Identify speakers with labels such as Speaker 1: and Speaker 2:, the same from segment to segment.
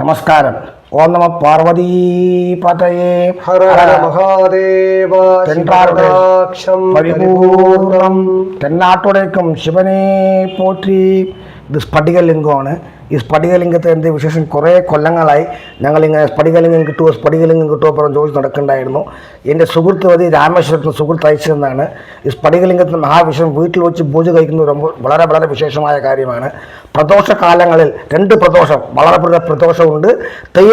Speaker 1: നമസ്കാരം. ഓം നമ പാർവതീ പതയേ
Speaker 2: ഹര ഹര മഹാദേവ
Speaker 1: തെൻപാർവ്വത
Speaker 2: ശിവകടാക്ഷം
Speaker 1: പരിപൂർണം തെന്നാട്ടുടേക്കും ശിവനെ പോറ്റി ഇത് സ്ഫടികലിംഗമാണ് ഈ സ്ഫടികലിംഗത്തിൻ്റെ വിശേഷം കുറേ കൊല്ലങ്ങളായി ഞങ്ങളിങ്ങനെ സ്ഫടികലിംഗം കിട്ടുമോ സ്ഫടികലിംഗം കിട്ടുമോ പറഞ്ഞ് ചോദിച്ച് നടക്കുന്നുണ്ടായിരുന്നു എൻ്റെ സുഹൃത്ത് വഴി രാമേശ്വരത്തിന് സുഹൃത്ത് അയച്ചതെന്നാണ് ഈ സ്ഫടികലിംഗത്തിന് മഹാവിഷയം വീട്ടിൽ വെച്ച് പൂജ കഴിക്കുന്നത് ரொம்ப വളരെ വളരെ വിശേഷമായ കാര്യമാണ് പ്രദോഷകാലങ്ങളിൽ രണ്ട് പ്രദോഷം വളരെപ്രദ പ്രദോഷമുണ്ട്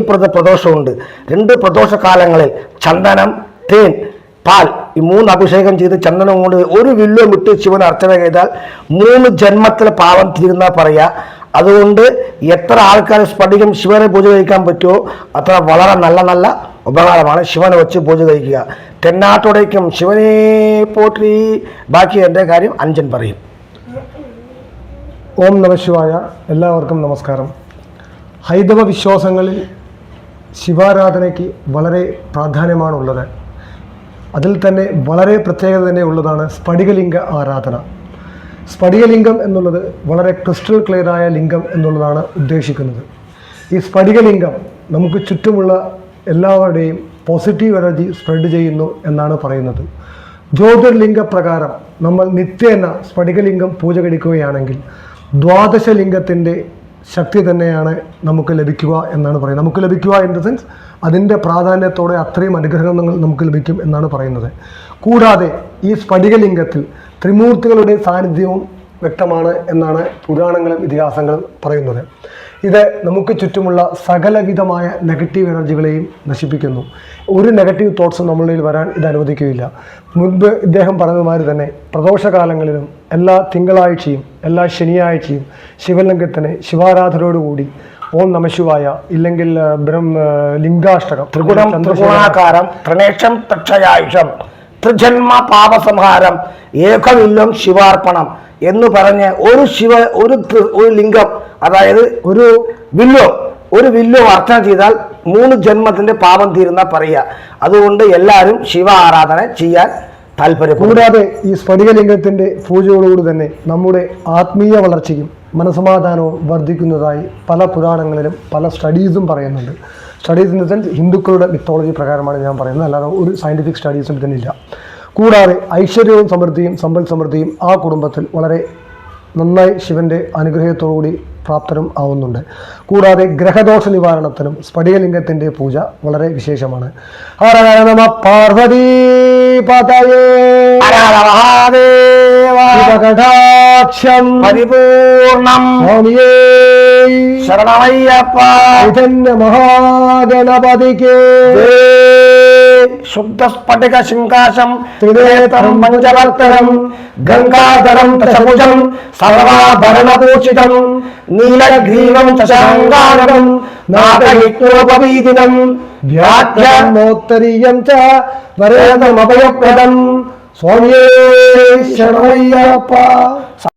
Speaker 1: തെയ്യപ്രദ പ്രദോഷമുണ്ട്. രണ്ട് പ്രദോഷകാലങ്ങളിൽ ചന്ദനം തേൻ പാൽ ഈ മൂന്ന് അഭിഷേകം ചെയ്ത് ചന്ദനം കൊണ്ട് ഒരു വില്ലും ഇട്ട് ശിവൻ അർച്ചന ചെയ്താൽ മൂന്ന് ജന്മത്തിലെ പാവം തീരുന്ന പറയാ അതുകൊണ്ട് എത്ര ആൾക്കാർ സ്ഫടികം ശിവനെ പൂജ കഴിക്കാൻ പറ്റുമോ അത്ര വളരെ നല്ല നല്ല ഉപകാരമാണ് ശിവനെ വെച്ച് പൂജ കഴിക്കുക. തെന്നാട്ടോടേക്കും ശിവനെ പോറ്റി. ബാക്കി എന്റെ കാര്യം അഞ്ചൻ പറയും.
Speaker 2: ഓം നമശിവായ എല്ലാവർക്കും നമസ്കാരം. ഹൈന്ദവ വിശ്വാസങ്ങളിൽ ശിവാരാധനയ്ക്ക് വളരെ പ്രാധാന്യമാണുള്ളത്. അതിൽ തന്നെ വളരെ പ്രത്യേകത തന്നെ ഉള്ളതാണ് സ്ഫടികലിംഗ ആരാധന. സ്ഫടികലിംഗം എന്നുള്ളത് വളരെ ക്രിസ്റ്റൽ ക്ലിയറായ ലിംഗം എന്നുള്ളതാണ് ഉദ്ദേശിക്കുന്നത്. ഈ സ്ഫടികലിംഗം നമുക്ക് ചുറ്റുമുള്ള എല്ലാവരുടെയും പോസിറ്റീവ് എനർജി സ്പ്രെഡ് ചെയ്യുന്നു എന്നാണ് പറയുന്നത്. ജ്യോതിർലിംഗ പ്രകാരം നമ്മൾ നിത്യേന സ്ഫടികലിംഗം പൂജ കഴിക്കുകയാണെങ്കിൽ ദ്വാദശലിംഗത്തിന്റെ ശക്തി തന്നെയാണ് നമുക്ക് ലഭിക്കുക എന്നാണ് പറയുന്നത്. നമുക്ക് ലഭിക്കുക ഇൻ ദ സെൻസ് അതിന്റെ പ്രാധാന്യത്തോടെ അത്രയും അനുഗ്രഹങ്ങൾ നമുക്ക് ലഭിക്കും എന്നാണ് പറയുന്നത്. കൂടാതെ ഈ സ്ഫടികലിംഗത്തിൽ ത്രിമൂർത്തികളുടെ സാന്നിധ്യവും വ്യക്തമാണ് എന്നാണ് പുരാണങ്ങളും ഇതിഹാസങ്ങളും പറയുന്നത്. ഇത് നമുക്ക് ചുറ്റുമുള്ള സകലവിധമായ നെഗറ്റീവ് എനർജികളെയും നശിപ്പിക്കുന്നു. ഒരു നെഗറ്റീവ് തോട്ട്സും നമ്മളിൽ വരാൻ ഇത് അനുവദിക്കുകയില്ല. മുൻപ് ഇദ്ദേഹം പറഞ്ഞതുമാതിരി തന്നെ പ്രദോഷകാലങ്ങളിലും എല്ലാ തിങ്കളാഴ്ചയും എല്ലാ ശനിയാഴ്ചയും ശിവലിംഗത്തിന് ശിവാരാധനയോടുകൂടി ഓം നമശിവായ ഇല്ലെങ്കിൽ ബ്രഹ്മ ലിംഗാഷ്ടകം
Speaker 1: ത്രിഗുണം
Speaker 2: ത്രികുണാകാരം
Speaker 1: ത്രിഗുണാകാരം ത്രിനേഷം തക്ഷയായുഷം ത്രിജന്മ പാപസംഹാരം ഏകവില്ലം ശിവാർപ്പണം എന്ന് പറഞ്ഞ് ഒരു ശിവ ഒരു ഒരു ലിംഗം അതായത് ഒരു വില്ലോ ഒരു വില്ലോ അർച്ചന ചെയ്താൽ മൂന്ന് ജന്മത്തിന്റെ പാപം തീരുന്ന പറയുക. അതുകൊണ്ട് എല്ലാവരും ശിവ ആരാധന ചെയ്യാൻ താല്പര്യം
Speaker 2: കൂടാതെ ഈ സ്ഫടികലിംഗത്തിന്റെ പൂജയോടുകൂടി തന്നെ നമ്മുടെ ആത്മീയ വളർച്ചയും മനസമാധാനവും വർദ്ധിക്കുന്നതായി പല പുരാണങ്ങളിലും പല സ്റ്റഡീസും പറയുന്നുണ്ട്. സ്റ്റഡീസ് ഇൻ ദ സെൻസ് ഹിന്ദുക്കളുടെ മിത്തോളജി പ്രകാരമാണ് ഞാൻ പറയുന്നത്. അല്ലാതെ ഒരു സയന്റിഫിക് സ്റ്റഡീസും ഇതിനില്ല കൂടാതെ ഐശ്വര്യവും സമൃദ്ധിയും സമ്പൽ സമൃദ്ധിയും ആ കുടുംബത്തിൽ വളരെ നന്നായി ശിവന്റെ അനുഗ്രഹത്തോടുകൂടി പ്രാപ്തരും ആവുന്നുണ്ട്. കൂടാതെ ഗ്രഹദോഷ നിവാരണത്തിനും സ്ഫടികലിംഗത്തിന്റെ പൂജ വളരെ വിശേഷമാണ്. ഹര നമ പാർവതി ശിവകടാക്ഷം
Speaker 1: പരിപൂർണം. ശരണമയ്യപ്പ.
Speaker 2: മഹാഗണപതിക്ക്
Speaker 1: శుద్ధస్ఫటిక
Speaker 2: శింకాశం
Speaker 1: త్రినేత్రం పంచవర్తనం గంగాధరం చముజం సర్వాభరణభూషితం నీలగ్రీవం చాంగారం నాటయజ్ఞోపవీదినం
Speaker 2: వ్యాఖ్యానోత్తరీయం చ వరేణమభయప్రదం స్వామ్యే శరణయ్యప్ప